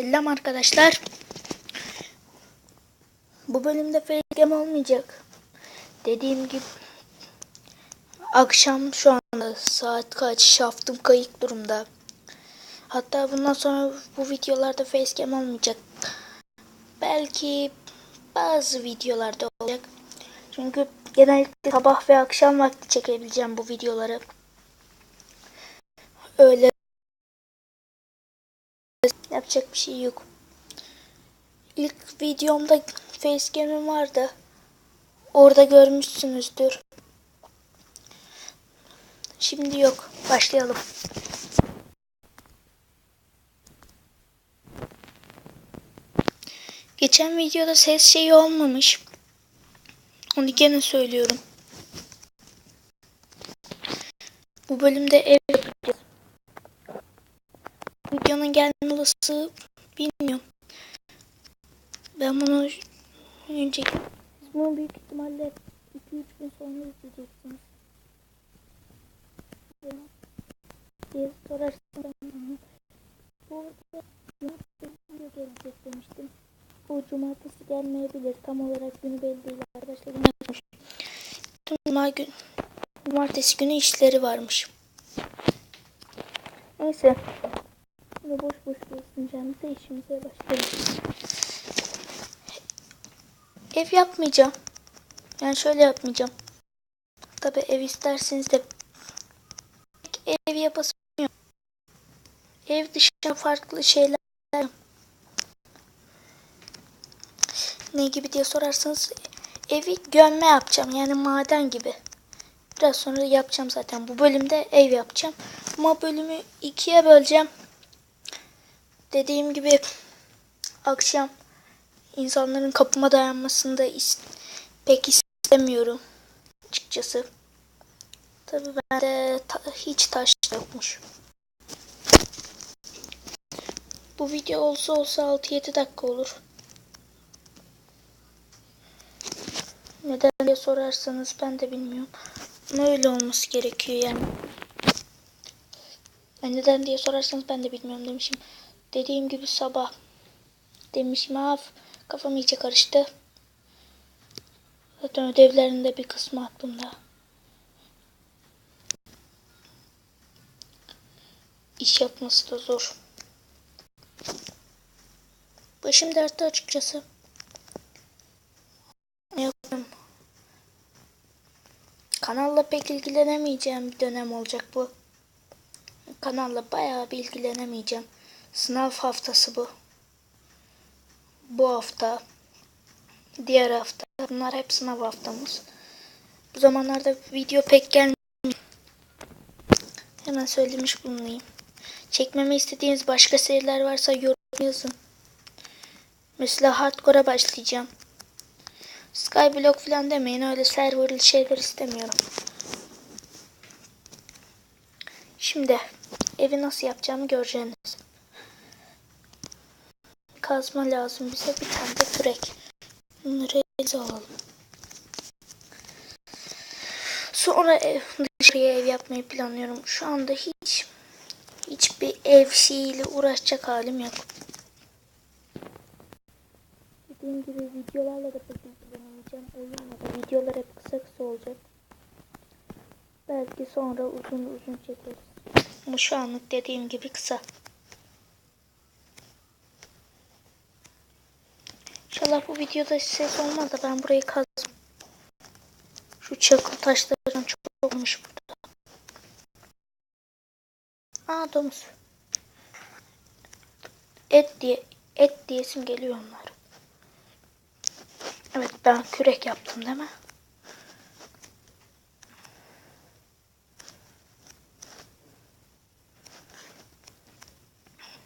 Selam arkadaşlar. Bu bölümde facecam olmayacak. Dediğim gibi akşam şu anda saat kaç şaftım kayık durumda. Hatta bundan sonra bu videolarda facecam olmayacak. Belki bazı videolarda olacak. Çünkü genellikle sabah ve akşam vakti çekebileceğim bu videoları. Öyle yapacak bir şey yok. İlk videomda facecam'im vardı. Orada görmüşsünüzdür. Şimdi yok. Başlayalım. Geçen videoda ses şeyi olmamış. Onu gene söylüyorum. Bu bölümde ev olası bilmiyorum. Ben bunu önceki bunu büyük ihtimalle 2-3 gün sonra izleyeceksiniz. Diye sorarsın ben Bu video gelecek demiştim. Bu cumartesi gelmeyebilir. Tam olarak günü belli değil arkadaşlar. Unutmuş. Cuma gün, cumartesi günü işleri varmış. Neyse. Geçmeyeceğimize işimize başlayalım. Ev yapmayacağım. Yani şöyle yapmayacağım. Tabi ev isterseniz de ev yapasım yok. Ev dışında farklı şeyler ne gibi diye sorarsanız evi gömme yapacağım. Yani maden gibi. Biraz sonra yapacağım zaten. Bu bölümde ev yapacağım. Ama bölümü ikiye böleceğim. Dediğim gibi akşam insanların kapıma dayanmasını da is pek istemiyorum açıkçası. Tabii bende ta hiç taş yokmuş. Bu video olsa olsa 6-7 dakika olur. Neden diye sorarsanız ben de bilmiyorum. Ama öyle olması gerekiyor yani. Neden diye sorarsanız ben de bilmiyorum demişim. Dediğim gibi sabah demişim af kafam iyice karıştı. Zaten ödevlerin de bir kısmı aklımda. İş yapması da zor. Başım dertte açıkçası. Ne yapayım? Kanalla pek ilgilenemeyeceğim bir dönem olacak bu. Kanalla bayağı bir ilgilenemeyeceğim. Sınav haftası bu. Bu hafta. Diğer hafta. Bunlar hep sınav haftamız. Bu zamanlarda video pek gelmiyor. Hemen söylemiş bulunayım. Çekmemi istediğiniz başka seriler varsa yorum yazın. Mesela hardcore'a başlayacağım. Skyblock falan demeyin öyle serverlı şeyler istemiyorum. Şimdi evi nasıl yapacağımı göreceğiniz. Kazma lazım bize bir tane de kürek. Bunları alalım. Sonra ev, dışarıya ev yapmayı planlıyorum. Şu anda hiç hiçbir ev şeyiyle uğraşacak halim yok. Dediğim gibi videolarla da pek ilgilenemeyeceğim. Oyunla da videolar hep kısa kısa olacak. Belki sonra uzun uzun çekeriz. Ama şu anlık dediğim gibi kısa. İnşallah bu videoda ses olmaz da ben burayı kazdım. Şu çakıl taşlardan çok olmuş burada. Aa domuz. Et diye et diyesim geliyor onlar. Evet ben kürek yaptım değil mi?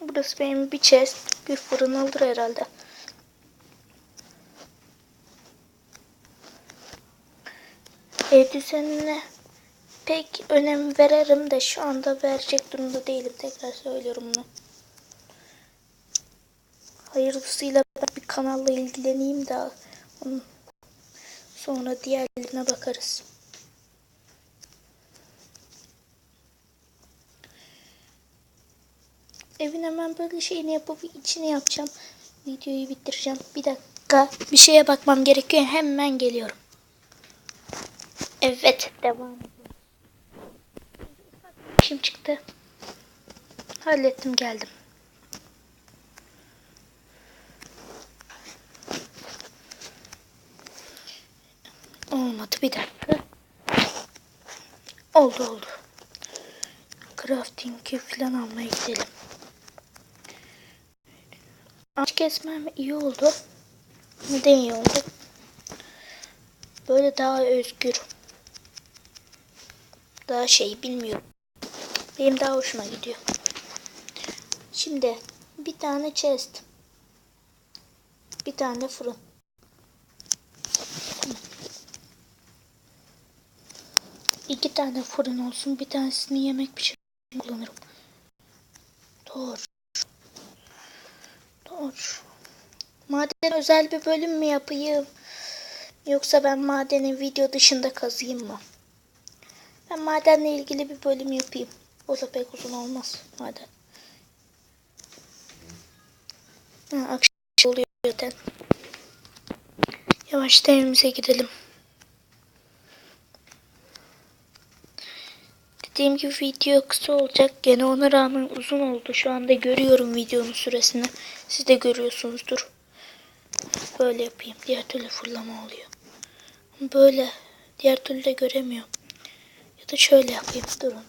Burası benim bir chest, bir fırın olur herhalde. Düzenine pek önem veririm de şu anda verecek durumda değilim. Tekrar söylüyorum bunu. Hayırlısıyla ben bir kanalla ilgileneyim de sonra diğerlerine bakarız. evin hemen böyle şeyini yapıp içine yapacağım. Videoyu bitireceğim. Bir dakika bir şeye bakmam gerekiyor. Hemen geliyorum. Evet devam. İşim çıktı. Hallettim geldim. Olmadı bir dakika. Oldu oldu. Crafting'i falan almaya gidelim. Ağaç kesmem iyi oldu. Neden iyi oldu? Böyle daha özgür. Daha şey bilmiyorum. Benim daha hoşuma gidiyor. Şimdi bir tane chest. Bir tane fırın. İki tane fırın olsun. Bir tanesini yemek pişirmek için kullanırım. Doğru. Doğru. Maden özel bir bölüm mü yapayım? Yoksa ben madeni video dışında kazıyım mı? Ben madenle ilgili bir bölüm yapayım. O da pek uzun olmaz maden. Ha, akşam oluyor zaten. Yavaştan evimize gidelim. Dediğim gibi video kısa olacak. Gene ona rağmen uzun oldu. Şu anda görüyorum videonun süresini. Siz de görüyorsunuzdur. Böyle yapayım. Diğer türlü fırlama oluyor. Böyle. Diğer türlü de göremiyorum. Ya da şöyle yapayım. Durun.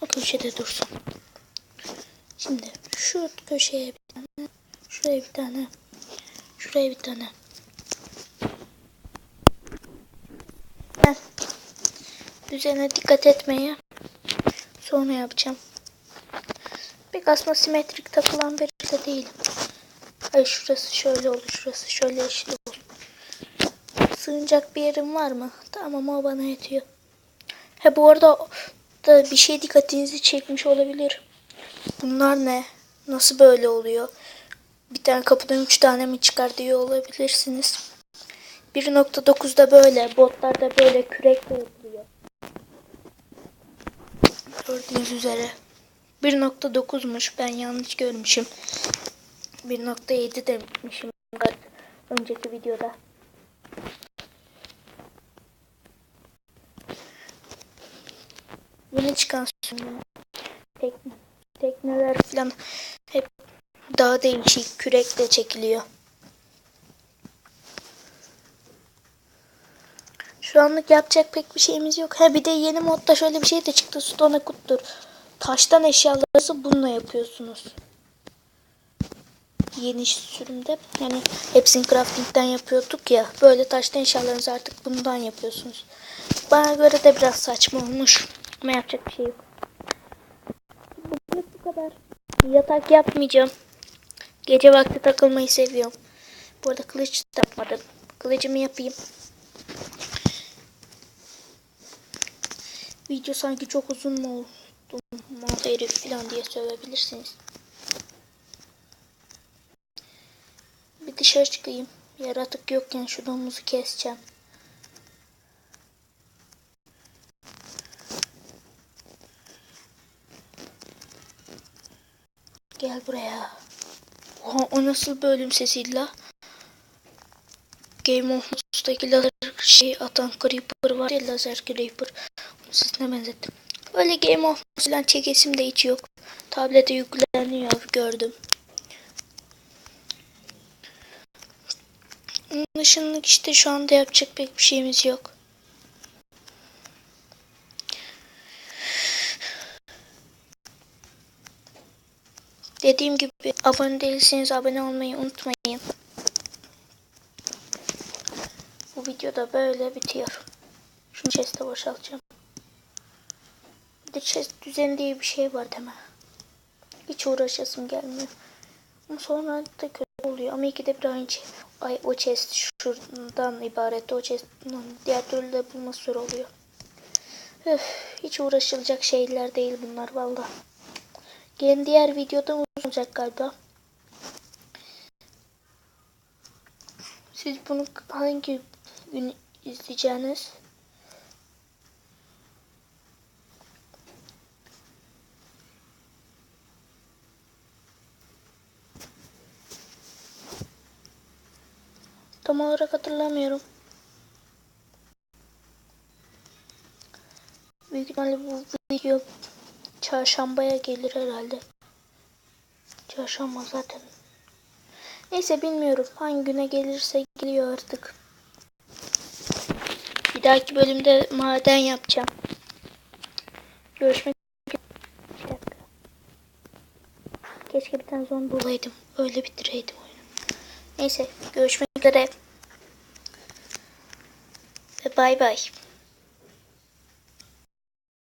O köşede dursun. Şimdi şu köşeye bir tane. Şuraya bir tane. Şuraya bir tane. Ben düzene dikkat etmeye sonra yapacağım. Pek aslında simetrik takılan biri de değilim. Ay şurası şöyle olur, şurası şöyle olur. Sığınacak bir yerim var mı? Tamam o bana yetiyor. He bu arada da bir şey dikkatinizi çekmiş olabilir. Bunlar ne? Nasıl böyle oluyor? Bir tane kapıdan üç tane mi çıkar diyor olabilirsiniz. 1.9'da böyle, botlarda böyle kürekle yapılıyor. Gördüğünüz üzere. 1.9'muş. Ben yanlış görmüşüm. 1.7 demişim önceki videoda. Yeni çıkan sürümler. Tekne, tekneler falan hep daha değişik kürekle çekiliyor. Şu anlık yapacak pek bir şeyimiz yok. Ha bir de yeni modda şöyle bir şey de çıktı. Stone kuttur. Taştan eşyalarınızı bununla yapıyorsunuz. Yeni sürümde yani hepsini crafting'den yapıyorduk ya. Böyle taştan eşyalarınızı artık bundan yapıyorsunuz. Bana göre de biraz saçma olmuş. Ama yapacak bir şey yok. Bugün bu kadar. Yatak yapmayacağım. Gece vakti takılmayı seviyorum. Bu arada kılıç yapmadım. Kılıcımı yapayım. Video sanki çok uzun mu oldu? Mal herif falan diye söyleyebilirsiniz. Bir dışarı çıkayım. Yaratık yokken şu domuzu keseceğim. Gel buraya. Oha, o nasıl bölüm sesiydi la? Game of Thrones'taki lazer şey atan Creeper var ya lazer Creeper. Onu sesine benzettim. Öyle Game of Thrones falan çekesim de hiç yok. Tablete yükleniyor gördüm. Onun işte şu anda yapacak pek bir şeyimiz yok. Dediğim gibi abone değilseniz abone olmayı unutmayın. Bu videoda böyle bitiyor. Şunu chest'e boşaltacağım. Bir de chest düzeni diye bir şey var deme. Hiç uğraşasım gelmiyor. Ama sonra da kötü oluyor. Ama ikide bir aynı şey. Ay o chest şuradan ibaret. O chest diğer türlü de bulması zor oluyor. Öf, hiç uğraşılacak şeyler değil bunlar valla. Gelin diğer videoda olacak galiba. Siz bunu hangi gün izleyeceğiniz? Tam olarak hatırlamıyorum. Büyük ihtimalle bu video çarşambaya gelir herhalde. Çarşamba zaten. Neyse bilmiyorum. Hangi güne gelirse geliyor artık. Bir dahaki bölümde maden yapacağım. Görüşmek üzere. Keşke bir tane zombi bulaydım. Öyle bitireydim oyunu. Neyse görüşmek üzere. Ve bay bay.